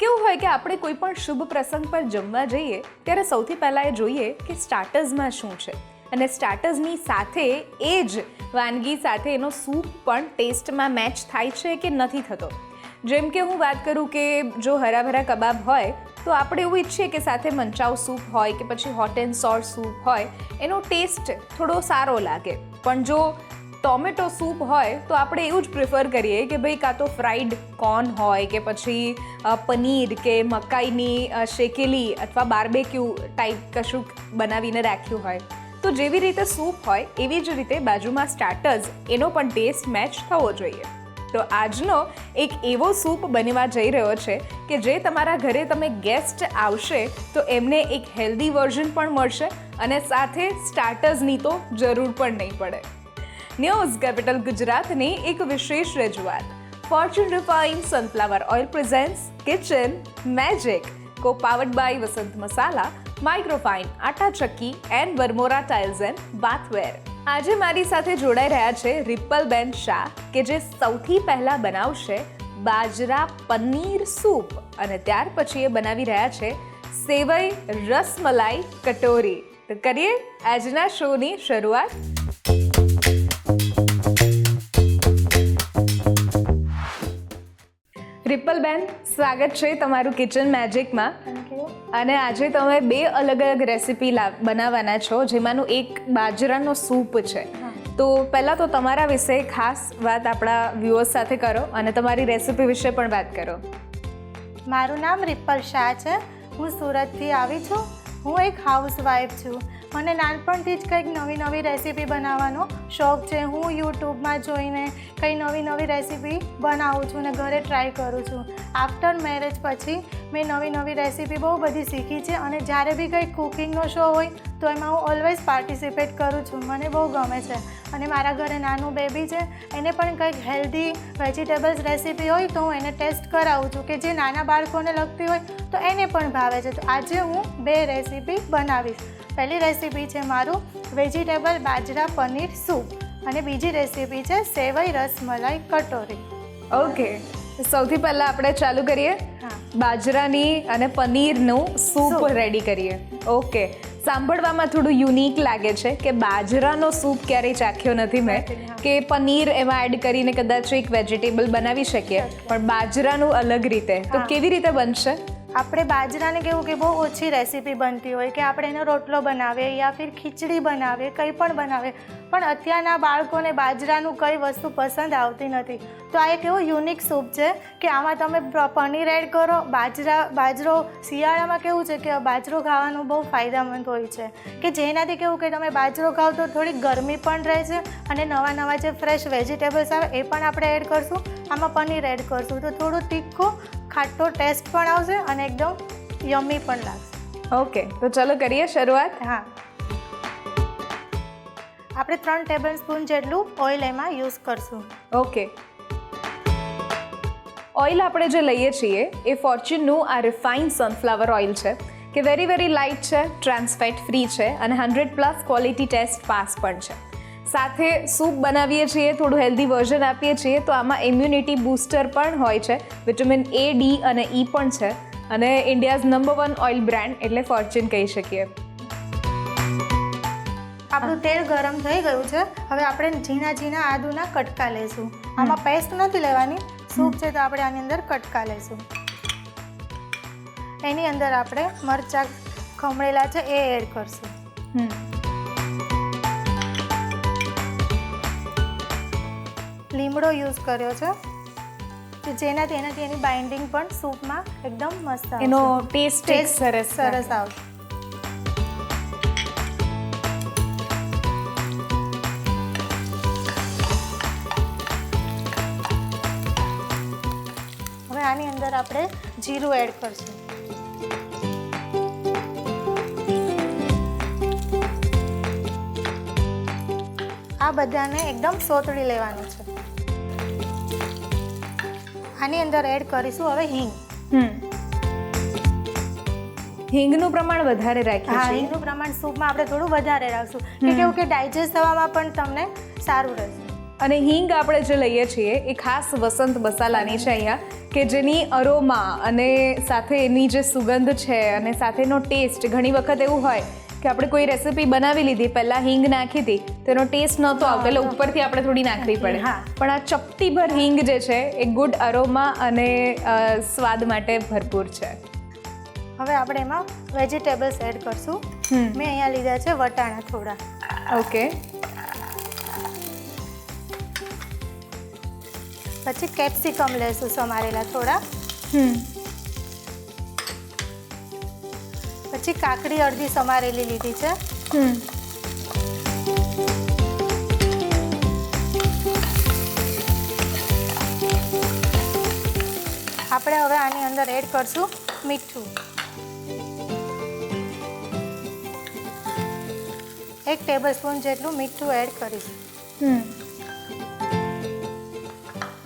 કેવું હોય કે આપણે કોઈ પણ શુભ પ્રસંગ પર જમવા જઈએ, ત્યારે સૌથી પહેલાં એ જોઈએ કે સ્ટાર્ટર્સમાં શું છે. અને સ્ટાર્ટર્સની સાથે એ જ વાનગી સાથે એનો સૂપ પણ ટેસ્ટમાં મેચ થાય છે કે નથી થતો. જેમ કે હું વાત કરું કે જો હરાભરા કબાબ હોય, તો આપણે એવું ઈચ્છીએ કે સાથે મંચાવ સૂપ હોય કે પછી હોટ એન્ડ સોર સૂપ હોય, એનો ટેસ્ટ થોડો સારો લાગે. પણ જો ટોમેટો સૂપ હોય તો આપણે એવું જ પ્રિફર કરીએ કે ભાઈ કાં તો ફ્રાઈડ કોર્ન હોય કે પછી પનીર કે મકાઈની શેકેલી અથવા બાર્બેક્યુ ટાઈપ કશું બનાવીને રાખ્યું હોય. તો જેવી રીતે સૂપ હોય, એવી જ રીતે બાજુમાં સ્ટાર્ટર્સ, એનો પણ ટેસ્ટ મેચ થવો જોઈએ. તો આજનો એક એવો સૂપ બનવા જઈ રહ્યો છે કે જે તમારા ઘરે તમે ગેસ્ટ આવશે તો એમને એક હેલ્ધી વર્ઝન પણ મળશે અને સાથે સ્ટાર્ટર્સની તો જરૂર પણ નહીં પડે. ન્યૂઝ કેપિટલ ગુજરાતની એક વિશેષ રજૂઆત. Fortune refine sunflower oil presents kitchen magic co powered by Vasant Masala microfine atta chakki and Varmora tiles and bathware આજે મારી સાથે જોડાઈ રહ્યા છે રિપલબેન શાહ, કે જે સૌથી પહેલાં બનાવશે બાજરા પનીર સૂપ. અને ત્યાર પછી એ બનાવી રહ્યા છે સેવઈ રસમલાઈ કટોરી. તો કરીએ આજના શોની શરૂઆત. રિપલબેન સ્વાગત છે તમારું કિચન મેજિકમાં. અને આજે તમે બે અલગ અલગ રેસીપી બનાવવાના છો જેમાંનું એક બાજરાનો સૂપ છે. તો પહેલાં તો તમારા વિશે ખાસ વાત આપણા વ્યુઅર્સ સાથે કરો અને તમારી રેસીપી વિશે પણ વાત કરો. મારું નામ રિપલ શાહ છે. હું સુરતથી આવી છું. હું એક હાઉસવાઈફ છું. મને નાનપણથી જ કંઈક નવી નવી રેસીપી બનાવવાનો શોખ છે. હું યુટ્યુબમાં જોઈને કંઈ નવી નવી રેસીપી બનાવું છું ને ઘરે ટ્રાય કરું છું. આફ્ટર મેરેજ પછી મેં નવી નવી રેસીપી બહુ બધી શીખી છે અને જ્યારે બી કંઈક કુકિંગનો શો હોય તો એમાં હું ઓલવેઝ પાર્ટિસિપેટ કરું છું. મને બહુ ગમે છે અને મારા ઘરે નાનું બેબી છે, એને પણ કંઈક હેલ્ધી વેજીટેબલ્સ રેસીપી હોય તો હું એને ટેસ્ટ કરાવું છું કે જે નાના બાળકોને લગતી હોય તો એને પણ ભાવે છે. તો આજે હું બે રેસીપી બનાવીશ. પહેલી રેસીપી છે મારું વેજીટેબલ બાજરા પનીર સૂપ અને બીજી રેસીપી છે સેવઈ રસમલાઈ કટોરી. ઓકે સૌથી પહેલાં આપણે ચાલુ કરીએ. બાજરાની અને પનીરનું સૂપ. રેડી કરીએ. ઓકે સાંભળવામાં થોડું યુનિક લાગે છે કે બાજરાનો સૂપ ક્યારેય ચાખ્યો નથી મેં. કે પનીર એમાં એડ કરીને કદાચ એક વેજીટેબલ બનાવી શકીએ. પણ બાજરાનું અલગ રીતે. તો કેવી રીતે બનશે? આપણે બાજરાને કેવું કે બહુ ઓછી રેસીપી બનતી હોય કે આપણે એનો રોટલો બનાવીએ યા ફિર ખીચડી બનાવીએ, કંઈ પણ બનાવીએ પણ અત્યારના બાળકોને બાજરાનું કઈ વસ્તુ પસંદ આવતી નથી. તો આ એક એવો યુનિક સૂપ છે કે આમાં તમે પનીર એડ કરો બાજરા બાજરો શિયાળામાં કેવું છે કે બાજરો ખાવાનું બહુ ફાયદામંદ હોય છે. કે જેનાથી કેવું કે તમે બાજરો ખાવ તો થોડી ગરમી પણ રહે છે અને નવા નવા જે ફ્રેશ વેજીટેબલ્સ આવે એ પણ આપણે એડ કરશું. આમાં પનીર એડ કરશું. તો થોડું તીખું ખાટો ટેસ્ટ પણ આવશે અને એકદમ યમી પણ લાગશે. ઓકે. તો ચલો કરીએ શરૂઆત. હા. આપણે ત્રણ ટેબલ સ્પૂન જેટલું ઓઇલ એમાં યુઝ કરશું. ઓકે ઓઇલ આપણે જે લઈએ છીએ, એ ફોર્ચ્યુનનું આ રિફાઇન સનફ્લાવર ઓઇલ છે, કે વેરી વેરી લાઇટ છે ટ્રાન્સફેટ ફ્રી છે, અને hundred plus quality test pass પણ છે. સાથે સૂપ બનાવીએ છીએ, થોડું હેલ્ધી વર્ઝન આપીએ છીએ, તો આમાં ઇમ્યુનિટી બૂસ્ટર પણ હોય છે વિટામિન એ ડી અને ઈ પણ છે, અને India's number one oil brand એટલે ફોર્ચ્યુન કહી શકીએ. આપણું તેલ ગરમ થઈ ગયું છે. હવે આપણે ઝીણા ઝીણા આદુના કટકા લઈશું. આમાં પેસ્ટ નથી લેવાની. સૂપ છે તો આપણે આની અંદર કટકા લઈશું. એની અંદર આપણે મરચાં ખમણેલા છે એ એડ કરશું. લીમડો યુઝ કર્યો છે. કે જેનાથી એનાથી એની બાઇન્ડિંગ પણ સૂપમાં એકદમ મસ્ત એનો ટેસ્ટ સરસ સરસ આવશે. આપણે જીરું એડ કરશું. આ બધાને એકદમ સોતળી લેવાનું છે. આની અંદર એડ કરીશું હવે હિંગ. હિંગનું પ્રમાણ વધારે રાખીએ હા હિંગનું પ્રમાણ સૂપમાં આપણે થોડું વધારે રાખશું. કે કેવું કે ડાયજેસ્ટ થવામાં પણ તમને સારું રહેશે. અને હિંગ આપણે જે લઈએ છીએ એ ખાસ વસંત મસાલાની છે અહીંયા કે જેની અરોમા અને સાથે એની જે સુગંધ છે અને સાથેનો ટેસ્ટ ઘણી વખત એવું હોય કે આપણે કોઈ રેસિપી બનાવી લીધી પહેલાં હિંગ નાખી હતી તેનો ટેસ્ટ નહોતો આવતો એટલે ઉપરથી આપણે થોડી નાખવી પડે. પણ આ ચપટીભર હિંગ જે છે એ ગુડ અરોમા અને સ્વાદ માટે ભરપૂર છે. હવે આપણે એમાં વેજીટેબલ્સ એડ કરશું. મેં અહીંયા લીધા છે વટાણા થોડા. ઓકે પછી કેપ્સિકમ લેશું સમારેલા થોડા. પછી કાકડી અડધી સમારેલી લીધી છે. આપણે હવે આની અંદર એડ કરશું મીઠું. એક ટેબલ સ્પૂન જેટલું મીઠું એડ કરીશું.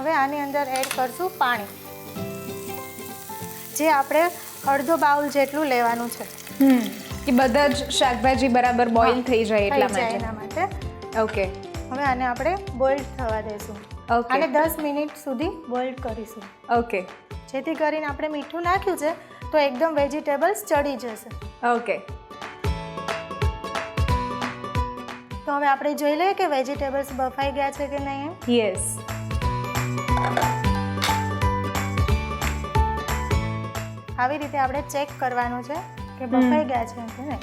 હવે આની અંદર એડ કરશું પાણી. જે આપણે અડધો બાઉલ જેટલું લેવાનું છે. એ કે બધા જ શાકભાજી બરાબર બોઇલ થઈ જાય એટલા માટે. એના માટે. ઓકે હવે આને આપણે બોઇલ થવા દઈશું અને દસ મિનિટ સુધી બોઇલ કરીશું. ઓકે જેથી કરીને આપણે મીઠું નાખ્યું છે તો એકદમ વેજીટેબલ્સ ચડી જશે. ઓકે તો હવે આપણે જોઈ લઈએ કે વેજીટેબલ્સ બફાઈ ગયા છે કે નહીં યસ આવી રીતે આપણે ચેક કરવાનું છે કે બફાઈ ગયા છે કે નહીં.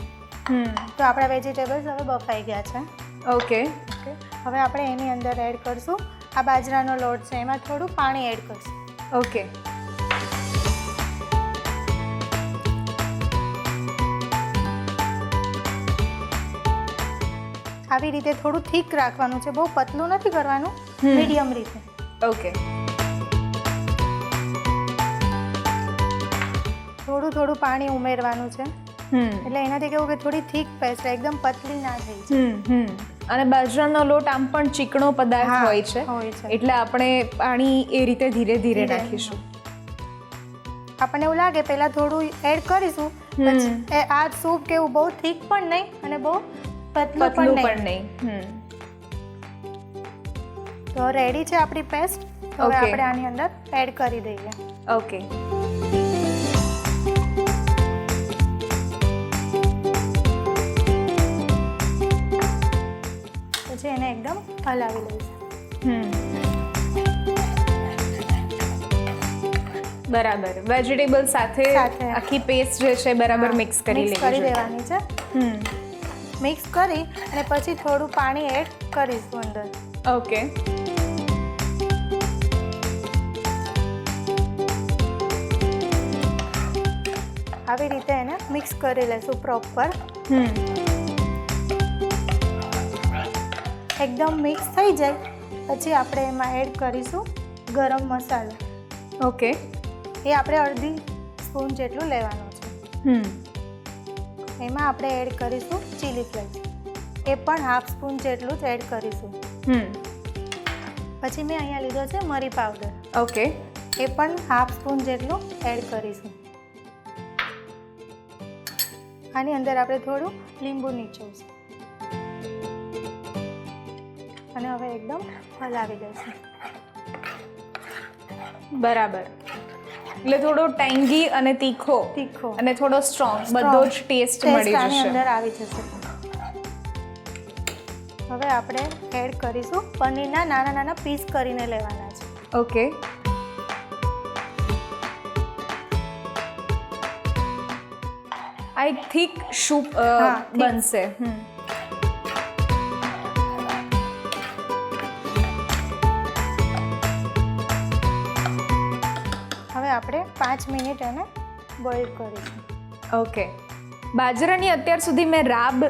તો આપણા વેજીટેબલ્સ હવે બફાઈ ગયા છે. ઓકે ઓકે હવે આપણે એની અંદર એડ કરશું. આ બાજરાનો લોટ છે એમાં થોડું પાણી એડ કરશું. ઓકે આવી રીતે થોડું થીક રાખવાનું છે. બહુ પતલું નથી કરવાનું. મીડિયમ રીતે. ઓકે થોડું થોડું પાણી ઉમેરવાનું છે. એટલે એનાથી કેવું કે થોડી થીક પેસ્ટ એકદમ પતલી ના થઈ જાય. અને બાજરાનો લોટ આમ પણ ચીકણો પદાર્થ હોય છે. એટલે આપણે પાણી એ રીતે ધીરે ધીરે નાખીશું. આપણને એવું લાગે પહેલા થોડું એડ કરીશું પછી આ સૂપ કેવું બહુ થીક પણ નહીં અને બહુ પતલું પણ નહીં. તો રેડી છે આપણી પેસ્ટ તો હવે આપણે આની અંદર એડ કરી દઈએ. ઓકે પછી એને એકદમ હલાવી લઈશું હમ. બરાબર. વેજીટેબલ સાથે. આખી પેસ્ટ જે છે બરાબર મિક્સ કરી મિક્સ કરી દેવાની છે. હમ. મિક્સ કરી અને પછી થોડું પાણી એડ કરીશું અંદર. ઓકે મિક્સ કરી લઈશું પ્રોપર હમ. એકદમ મિક્સ થઈ જાય. પછી આપણે એમાં એડ કરીશું ગરમ મસાલો. ઓકે એ આપણે અડધી સ્પૂન જેટલું લેવાનું છે. હમ. એમાં આપણે એડ કરીશું ચીલી ફ્લેક્સ એ પણ હાફ સ્પૂન જેટલું જ એડ કરીશું. પછી મેં અહીંયા લીધો છે મરી પાવડર ઓકે એ પણ હાફ સ્પૂન જેટલું એડ કરીશું. આની અંદર આપણે થોડું લીંબુ નીચોવશું અને હવે એકદમ હલાવી દઈશું. બરાબર. એટલે થોડો ટેંગી અને તીખો તીખો. અને થોડો સ્ટ્રોંગ બધો જ ટેસ્ટ મળી જશે. અંદર આવી જશે. હવે આપણે એડ કરીશું પનીરના નાના નાના પીસ કરીને લેવાના છે. ઓકે આ એક થીક સૂપ બનશે. હમ. હવે આપણે પાંચ મિનિટ એને બોઇલ કરીશું. ઓકે બાજરાની અત્યાર સુધી મેં રાબ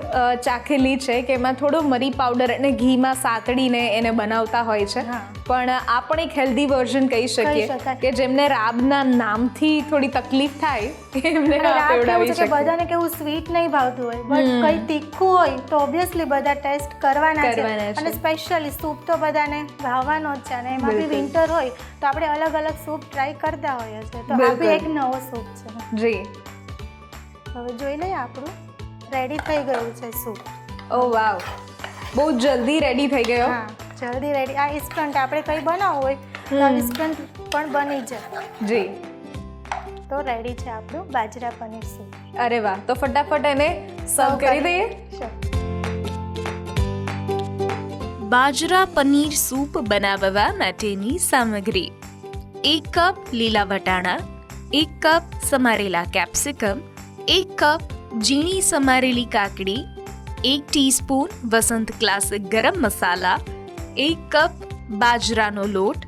ચાખેલી છે કે એમાં થોડો મરી પાવડર અને ઘીમાં સાતડીને એને બનાવતા હોય છે. પણ આ પણ એક હેલ્ધી વર્ઝન કહી શકીએ. કે જેમને રાબના નામથી થોડી તકલીફ થાય એમને પીવડાવી શકીએ. બધાને કેવું સ્વીટ નહીં ભાવતું હોય બટ કંઈ તીખું હોય તો ઓબ્વિયસલી બધા ટેસ્ટ કરવાના છે. અને સ્પેશિયલી સૂપ તો બધાને ભાવવાનો જ છે અને એમાં બી વિન્ટર હોય તો આપણે અલગ અલગ સૂપ ટ્રાય કરતા હોઈએ છીએ. તો આ બી એક નવો સૂપ છે. જી. હવે જોઈ લઈએ આપણું. રેડી થઈ ગયું છે સૂપ. ઓ વાવ. બહુ જલ્દી રેડી થઈ ગયો. હા જલ્દી રેડી આ ઇન્સ્ટન્ટ આપણે કંઈ બનાવવું હોય તો ઇન્સ્ટન્ટ પણ બની જાય. જી. તો રેડી છે આપણું બાજરા પનીર સૂપ. અરે વાહ તો ફટાફટ એને સર્વ કરી દઈએ. બાજરા પનીર સૂપ બનાવવા માટેની સામગ્રી. એક કપ લીલા વટાણા એક કપ સમારેલા કેપ્સિકમ એક કપ ઝીણી સમારેલી કાકડી, એક ટીસ્પૂન વસંત ક્લાસિક ગરમ મસાલા, એક કપ બાજરાનો લોટ,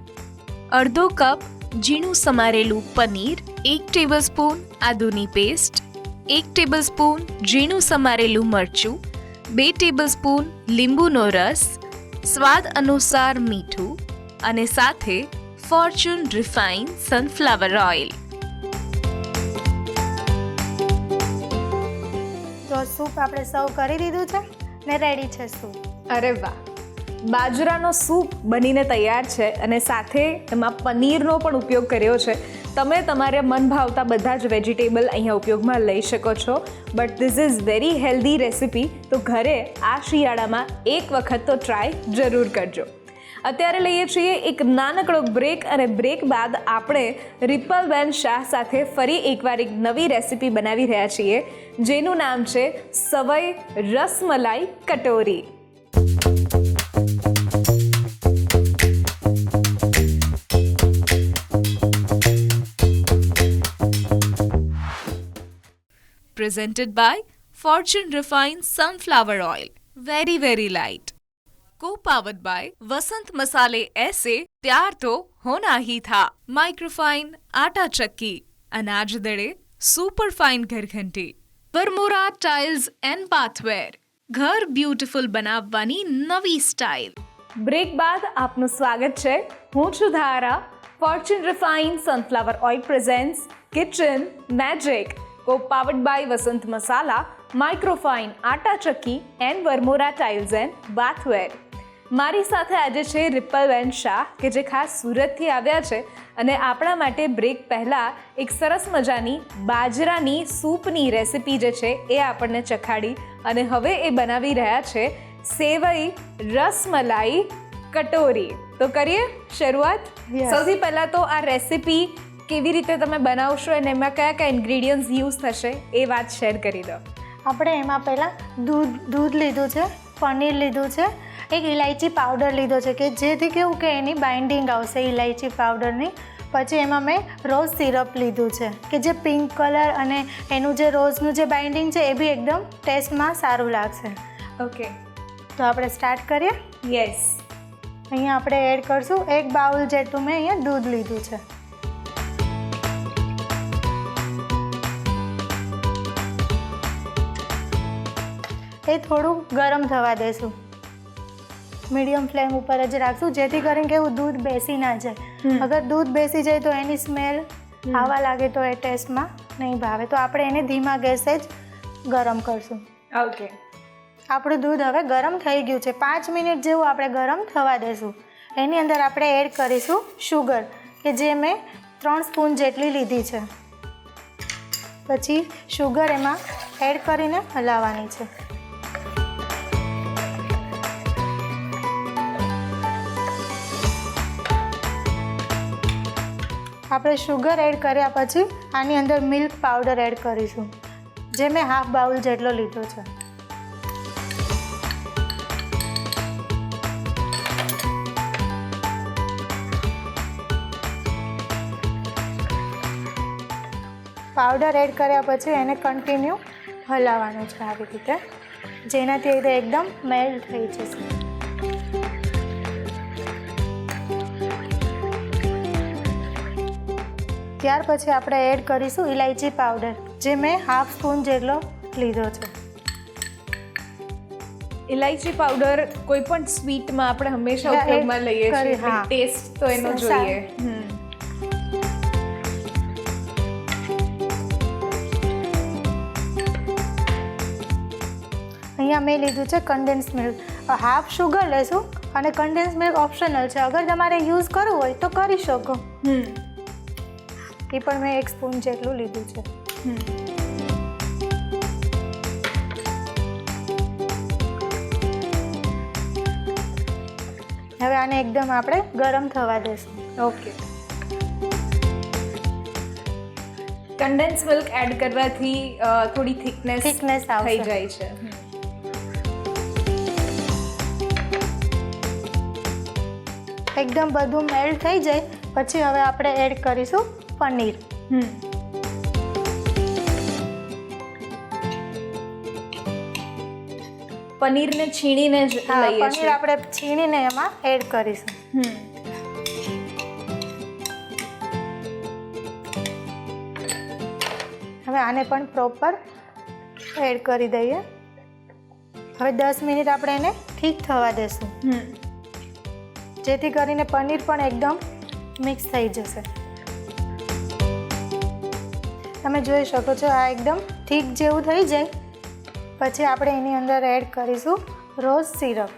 અડધો કપ ઝીણું સમારેલું પનીર, એક ટેબલસ્પૂન આદુની પેસ્ટ, એક ટેબલસ્પૂન ઝીણું સમારેલું મરચું, બે ટેબલસ્પૂન લીંબુનો રસ, સ્વાદ અનુસાર મીઠું અને સાથે Fortune refine sunflower oil. Soup આપણે સર્વ કરી દીધું છે ને રેડી છે સૂપ. અરે વાહ. બાજરાનો સૂપ બનીને તૈયાર છે અને સાથે એમાં પનીરનો પણ ઉપયોગ કર્યો છે. તમે તમારે મન ભાવતા બધા જ વેજીટેબલ અહીંયા ઉપયોગમાં લઈ શકો છો. But this is very healthy recipe તો ઘરે આ શિયાળામાં એક વખત તો ટ્રાય જરૂર કરજો. અત્યારે લઈએ છીએ એક નાનકડો બ્રેક અને બ્રેક બાદ આપણે રિપલબેન શાહ સાથે ફરી એકવાર એક નવી રેસિપી બનાવી રહ્યા છીએ જેનું નામ છે સવઈ રસમલાઈ કટોરી presented by Fortune Refined Sunflower Oil. Very, very light. Co-powered by वसंत मसाले ऐसे प्यार तो होना ही था माइक्रोफाइन आटा चक्की अनाज दड़े सुपर फाइन घर घंटी વરમોરા ટાઇલ્સ એન્ડ બાથવેર ઘર બ્યુટીફુલ બનાવવાની નવી સ્ટાઇલ બ્રેક બાદ આપનું સ્વાગત છે હું છું Dhara Fortune refine sunflower oil presents kitchen magic co powered by Vasant Masala microfine આટા ચક્કી and Varmora tiles and bathware મારી સાથે આજે છે રિપલબેન શાહ કે જે ખાસ સુરતથી આવ્યા છે અને આપણા માટે બ્રેક પહેલાં એક સરસ મજાની બાજરાની સૂપની રેસિપી જે છે એ આપણને ચખાડી અને હવે એ બનાવી રહ્યા છે સેવઈ રસમલાઈ કટોરી. તો કરીએ શરૂઆત? સૌથી પહેલાં તો આ રેસિપી કેવી રીતે તમે બનાવશો અને એમાં કયા કયા ઇન્ગ્રીડિયન્ટ્સ યુઝ થશે એ વાત શેર કરી દો. આપણે એમાં પહેલાં દૂધ દૂધ લીધું છે પનીર લીધું છે એક ઇલાયચી પાવડર લીધો છે કે જેથી કેવું કે એની બાઇન્ડિંગ આવશે ઇલાયચી પાવડરની પછી એમાં મેં રોઝ સિરપ લીધું છે કે જે પિંક કલર અને એનું જે રોઝનું જે બાઇન્ડિંગ છે એ બી એકદમ ટેસ્ટમાં સારું લાગશે. ઓકે તો આપણે સ્ટાર્ટ કરીએ? યસ અહીંયા આપણે એડ કરશું. એક બાઉલ જેટલું મેં અહીંયા દૂધ લીધું છે. એ થોડું ગરમ થવા દેશું. મીડિયમ ફ્લેમ ઉપર જ રાખશું જેથી કરીને કેવું દૂધ બેસી ના જાય. અગર દૂધ બેસી જાય તો એની સ્મેલ આવવા લાગે તો એ ટેસ્ટમાં નહીં ભાવે. તો આપણે એને ધીમા ગેસે જ ગરમ કરશું. ઓકે. આપણું દૂધ હવે ગરમ થઈ ગયું છે. પાંચ મિનિટ જેવું આપણે ગરમ થવા દેશું. એની અંદર આપણે એડ કરીશું શુગર કે જે મેં ત્રણ સ્પૂન જેટલી લીધી છે. પછી શુગર એમાં એડ કરીને હલાવવાની છે. આપણે શુગર એડ કર્યા પછી આની અંદર મિલ્ક પાવડર એડ કરીશું, જે મેં હાફ બાઉલ જેટલો લીધો છે. પાવડર એડ કર્યા પછી એને કન્ટિન્યુ હલાવવાનું છે આવી રીતે, જેનાથી એકદમ મેલ્ટ થઈ જશે. ત્યાર પછી આપણે એડ કરીશું ઇલાયચી પાવડર જે મેં હાફ સ્પૂન જેટલો લીધો છે. ઇલાયચી પાવડર કોઈ પણ સ્વીટમાં આપણે હંમેશા ઉપયોગમાં લઈએ છીએ. ટેસ્ટ તો એનો જોઈએ. અહીંયા મેં લીધું છે કન્ડેન્સ મિલ્ક હાફ શુગર લેશું અને કન્ડેન્સ મિલ્ક ઓપ્શનલ છે. અગર તમારે યુઝ કરવું હોય તો કરી શકો. એ પણ મેં એક સ્પૂન જેટલું લીધું છે. હવે આને એકદમ આપણે ગરમ થવા દેશું. ઓકે. કન્ડેન્સ મિલ્ક એડ કરવાથી થોડી થિકનેસ થિકનેસ થઈ જાય છે. એકદમ બધું મેલ્ટ થઈ જાય. પછી હવે આપણે એડ કરીશું પનીર. પનીરને છીણીને જ લઈએ પનીર આપણે છીણીને એમાં એડ કરીશું. હમ. હવે આને પણ પ્રોપર એડ કરી દઈએ. હવે દસ મિનિટ આપણે એને ઠીક થવા દેશું. જેથી કરીને પનીર પણ એકદમ મિક્સ થઈ જશે. તમે જોઈ શકો છો આ એકદમ ઠીક જેવું થઈ જાય. પછી આપણે એની અંદર એડ કરીશું રોઝ સિરપ.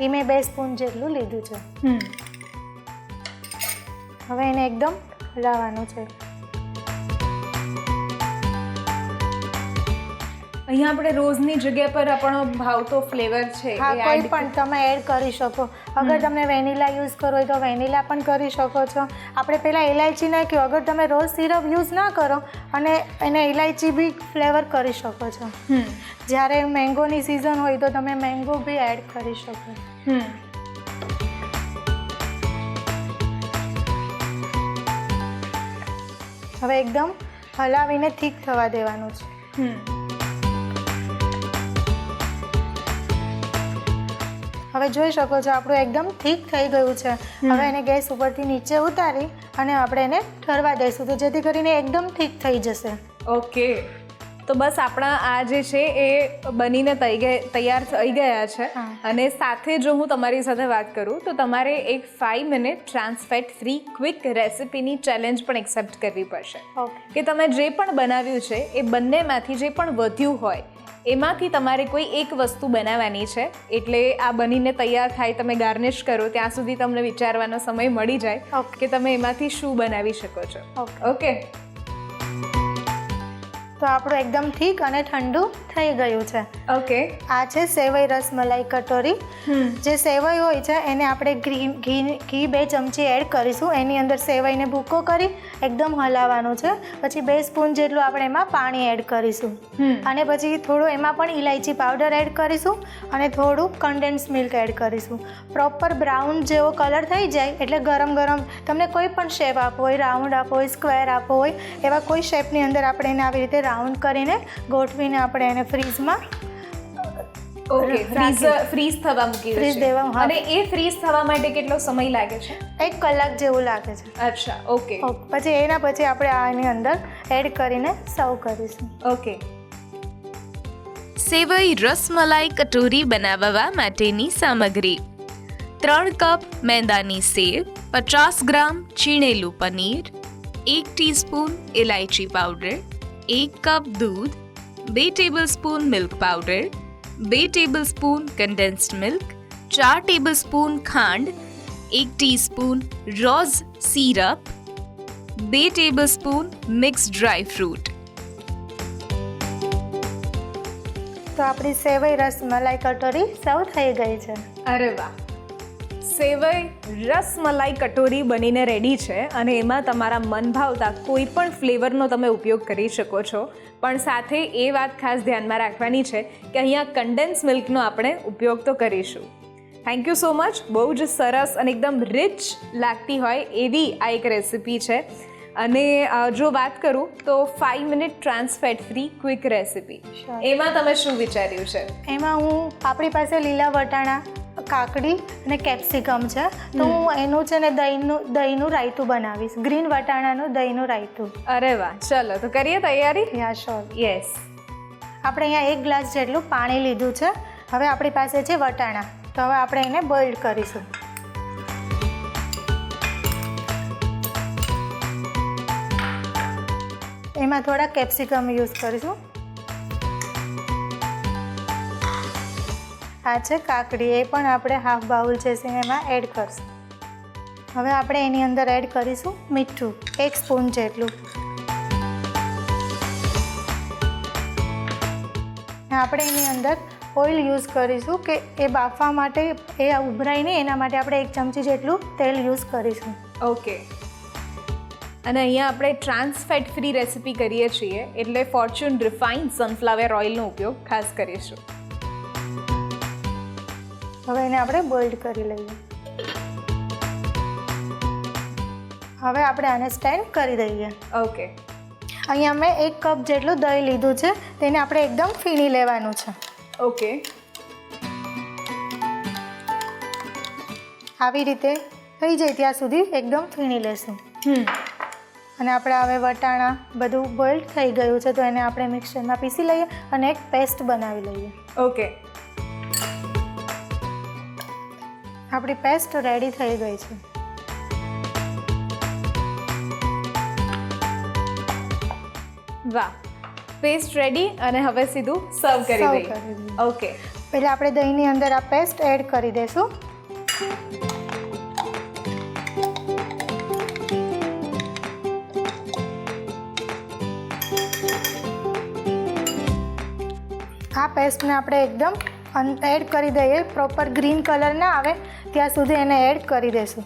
એ મેં બે સ્પૂન જેટલું લીધું છે. હવે એને એકદમ હલાવવાનું છે. અહીંયા આપણે રોઝની જગ્યા પર આપણો ભાવતો ફ્લેવર છે હા કોઈ પણ તમે એડ કરી શકો. અગર તમને વેનીલા યુઝ કરો હોય તો વેનીલા પણ કરી શકો છો. આપણે પહેલાં ઇલાયચી નાખ્યું. અગર તમે રોઝ સિરપ યુઝ ના કરો અને એને ઇલાયચી બી ફ્લેવર કરી શકો છો. જ્યારે મેંગોની સિઝન હોય તો તમે મેંગો બી એડ કરી શકો. હમ. હવે એકદમ હલાવીને ઠીક થવા દેવાનું છે. હમ. હવે જોઈ શકો છો આપણું એકદમ ઠીક થઈ ગયું છે. હવે એને ગેસ ઉપરથી નીચે ઉતારી અને આપણે એને ઠરવા દઈશું. તો જેથી કરીને એકદમ ઠીક થઈ જશે. ઓકે. તો બસ આપણા આ જે છે એ બનીને તૈયાર થઈ ગયા છે. અને સાથે જો હું તમારી સાથે વાત કરું તો તમારે એક five minute trans fat free quick રેસિપીની challenge પણ એક્સેપ્ટ કરવી પડશે. કે તમે જે પણ બનાવ્યું છે એ બંનેમાંથી જે પણ વધ્યું હોય એમાંથી તમારે કોઈ એક વસ્તુ બનાવવાની છે? એટલે આ બનીને તૈયાર થાય તમે ગાર્નિશ કરો ત્યાં સુધી તમને વિચારવાનો સમય મળી જાય કે તમે એમાંથી શું બનાવી શકો છો. ઓકે તો આપણું એકદમ ઠીક અને ઠંડુ થઈ ગયું છે. ઓકે. આ છે સેવઈ રસમલાઈ કટોરી. જે સેવઈ હોય છે એને આપણે ઘી ઘી ઘી બે ચમચી એડ કરીશું. એની અંદર સેવઈને ભૂકો કરી એકદમ હલાવવાનું છે. પછી બે સ્પૂન જેટલું આપણે એમાં પાણી એડ કરીશું. અને પછી થોડું એમાં પણ ઇલાયચી પાવડર એડ કરીશું અને થોડું કન્ડેન્સ મિલ્ક એડ કરીશું. પ્રોપર બ્રાઉન જેવો કલર થઈ જાય એટલે ગરમ ગરમ. તમને કોઈ પણ શેપ આપવો હોય રાઉન્ડ આપવો હોય સ્ક્વેર આપવો હોય એવા કોઈ શેપની અંદર આપણે એને આવી રીતે રાઉન્ડ કરીને ગોઠવીને આપણે એને ફ્રીઝમાં ઓકે ફ્રીઝ ફ્રીઝ થવા મૂકી દેવા, અને એ ફ્રીઝ થવા માટે કેટલો સમય લાગે છે? એક કલાક જેવું લાગે છે. અચ્છા ઓકે ઓકે પછી એના પછી આપણે આની અંદર એડ કરીને સર્વ કરીશું. ઓકે સેવઈ રસમલાઈ કટોરી બનાવવા માટેની સામગ્રી. ત્રણ કપ મેંદાની સેવ પચાસ ગ્રામ છીણેલું પનીર એક ટીસ્પૂન ઇલાયચી પાવડર એક કપ દૂધ બે ટેબલસ્પૂન મિલ્ક પાવડર બે ટેબલસ્પૂન કન્ડેન્સ્ડ મિલ્ક ચાર ટેબલસ્પૂન ખાંડ એક ટીસ્પૂન રોઝ સિરપ બે ટેબલસ્પૂન મિક્સ ડ્રાય ફ્રૂટ તો આપણી સેવઈ રસમલાઈ કટોરી સર્વ થઈ ગઈ છે. અરે વાહ. સેવઈ રસમલાઈ કટોરી બનીને રેડી છે અને એમાં તમારા મન ભાવતા કોઈ પણ ફ્લેવરનો તમે ઉપયોગ કરી શકો છો. પણ સાથે એ વાત ખાસ ધ્યાનમાં રાખવાની છે કે અહીંયા કન્ડેન્સ મિલ્કનો આપણે ઉપયોગ તો કરીશું. થેન્ક યુ સો મચ બહુ જ સરસ અને એકદમ રિચ લાગતી હોય એવી આ એક રેસિપી છે. અને જો વાત કરું તો five minute trans fat free quick recipe એમાં તમે શું વિચાર્યું છે? એમાં હું આપણી પાસે લીલા વટાણા કાકડી અને કેપ્સિકમ છે તો હું એનું છે ને દહીંનું દહીંનું રાયતું બનાવીશ. ગ્રીન વટાણાનું દહીંનું રાયતું. અરે વાહ ચલો તો કરીએ તૈયારી? યા શ્યોર યસ આપણે અહીંયા એક ગ્લાસ જેટલું પાણી લીધું છે. હવે આપણી પાસે છે વટાણા. તો હવે આપણે એને બોઇલ્ડ કરીશું. એમાં થોડા કેપ્સિકમ યુઝ કરીશું. આ છે કાકડી, એ પણ આપણે હાફ બાઉલ છે એમાં એડ કરશું. હવે આપણે એની અંદર એડ કરીશું મીઠું, એક સ્પૂન જેટલું. આપણે એની અંદર ઓઇલ યુઝ કરીશું કે એ બાફવા માટે, એ ઉભરાય નહીં, એના માટે આપણે એક ચમચી જેટલું તેલ યુઝ કરીશું. ઓકે અને અહીંયા આપણે ટ્રાન્સ ફેટ ફ્રી રેસીપી કરીએ છીએ, એટલે ફોર્ચ્યુન રિફાઇન્ડ સનફ્લાવર ઓઇલનો ઉપયોગ ખાસ કરીશું હવે એને આપણે બોઇલ્ડ કરી લઈએ. હવે આપણે આને સ્ટેન્ડ કરી દઈએ. ઓકે. અહીંયા મેં એક કપ જેટલું દહીં લીધું છે તેને આપણે એકદમ ફીણી લેવાનું છે. ઓકે. આવી રીતે થઈ જાય ત્યાં સુધી એકદમ ફીણી લેશું. હમ. અને આપણે હવે વટાણા બધું બોઇલ્ડ થઈ ગયું છે તો એને આપણે મિક્સરમાં પીસી લઈએ અને એક પેસ્ટ બનાવી લઈએ. ઓકે. આપણી પેસ્ટ રેડી થઈ ગઈ છે. વાહ. પેસ્ટ રેડી અને હવે સીધું સર્વ કરી દઈએ. ઓકે પહેલાં આપણે દહીંની અંદર આ પેસ્ટ એડ કરી દઈશું. આ પેસ્ટને આપણે એકદમ એડ કરી દઈએ પ્રોપર ગ્રીન કલર ના આવે ત્યાં સુધી એને એડ કરી દઈશું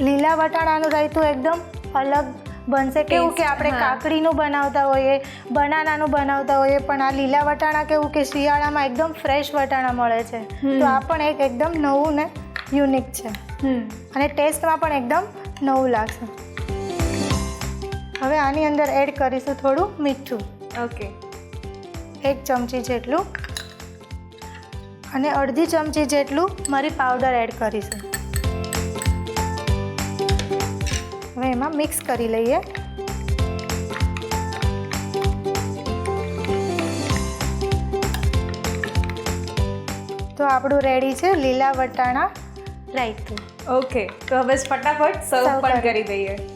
લીલા વટાણાનું રાયતું એકદમ અલગ બનશે. કેવું કે આપણે કાકડીનું બનાવતા હોઈએ બનાનાનું બનાવતા હોઈએ પણ આ લીલા વટાણા કેવું કે શિયાળામાં એકદમ ફ્રેશ વટાણા મળે છે. તો આ પણ એક એકદમ નવું ને યુનિક છે. અને ટેસ્ટમાં પણ એકદમ નવું લાગશે. હવે આની અંદર એડ કરીશું થોડું મીઠું. ઓકે એક ચમચી જેટલું. અને અડધી ચમચી જેટલું મરી પાવડર એડ કરીશું. હવે એમાં મિક્સ કરી લઈએ. તો આપણું રેડી છે લીલા વટાણા. રાયતું ઓકે તો હવે ફટાફટ સર્વ પણ કરી. કરી દઈએ.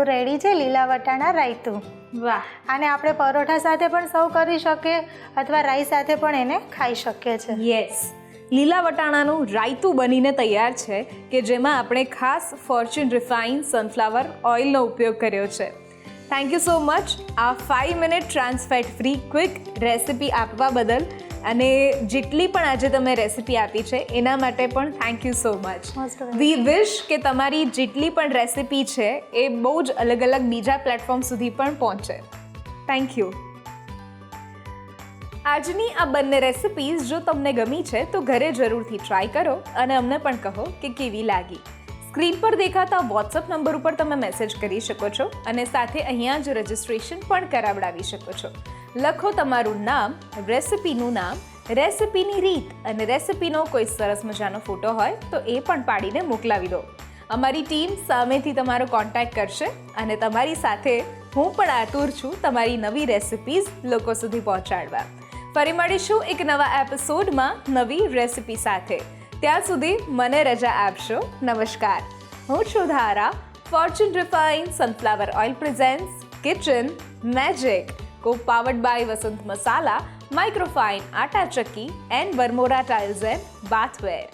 આપણું રેડી છે લીલા વટાણા રાયતું. વાહ. આને આપણે પરોઠા સાથે પણ સર્વ કરી શકીએ અથવા રાઈ સાથે પણ એને ખાઈ શકીએ છીએ. યસ લીલા વટાણાનું રાયતું બનીને તૈયાર છે કે જેમાં આપણે ખાસ ફોર્ચ્યુન રિફાઇન સનફ્લાવર ઓઇલનો ઉપયોગ કર્યો છે. થેન્ક યુ સો મચ આ five minute trans fat free quick recipe આપવા બદલ અને જેટલી પણ આજે તમે રેસિપી આપી છે એના માટે પણ thank you so much we wish કે તમારી જેટલી પણ રેસિપી છે એ બહુ જ અલગ અલગ બીજા પ્લેટફોર્મ સુધી પણ પહોંચે. થેન્ક યુ આજની આ બંને રેસિપીઝ જો તમને ગમી છે તો ઘરે જરૂરથી ટ્રાય કરો અને અમને પણ કહો કે કેવી લાગી. સ્ક્રીન પર દેખાતા વોટ્સઅપ નંબર ઉપર તમે મેસેજ કરી શકો છો અને સાથે અહીંયા જ રજિસ્ટ્રેશન પણ કરાવડાવી શકો છો. લખો તમારું નામ, રેસિપીનું નામ, રેસિપીની રીત અને રેસિપીનો કોઈ સરસ મજાનો ફોટો હોય તો એ પણ પાડીને મોકલાવી દો. અમારી ટીમ સામેથી તમારો કોન્ટેક્ટ કરશે અને તમારી સાથે હું પણ આતુર છું તમારી નવી રેસિપીઝ લોકો સુધી પહોંચાડવા. ફરી મળીશું એક નવા એપિસોડમાં નવી રેસિપી સાથે. ત્યાં સુધી મને રજા આપશો. નમસ્કાર. હું છું Dhara. Fortune refine sunflower oil presents kitchen magic co powered by Vasant Masala microfine atta chakki and Varmora tiles and bathware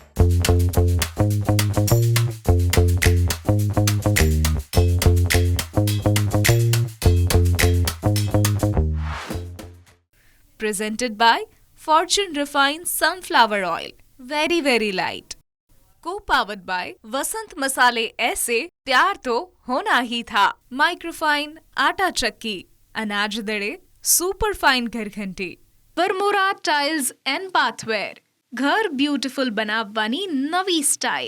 presented by Fortune Refined Sunflower Oil. Very very light co powered by Vasant મસાલે એસે પ્યાર તો હોના હી થા microfine આટા ચક્કી અનાજ દળે superfine ઘરઘંટી Varmora tiles and bathware ઘર બ્યુટીફુલ બનાવવાની નવી સ્ટાઇલ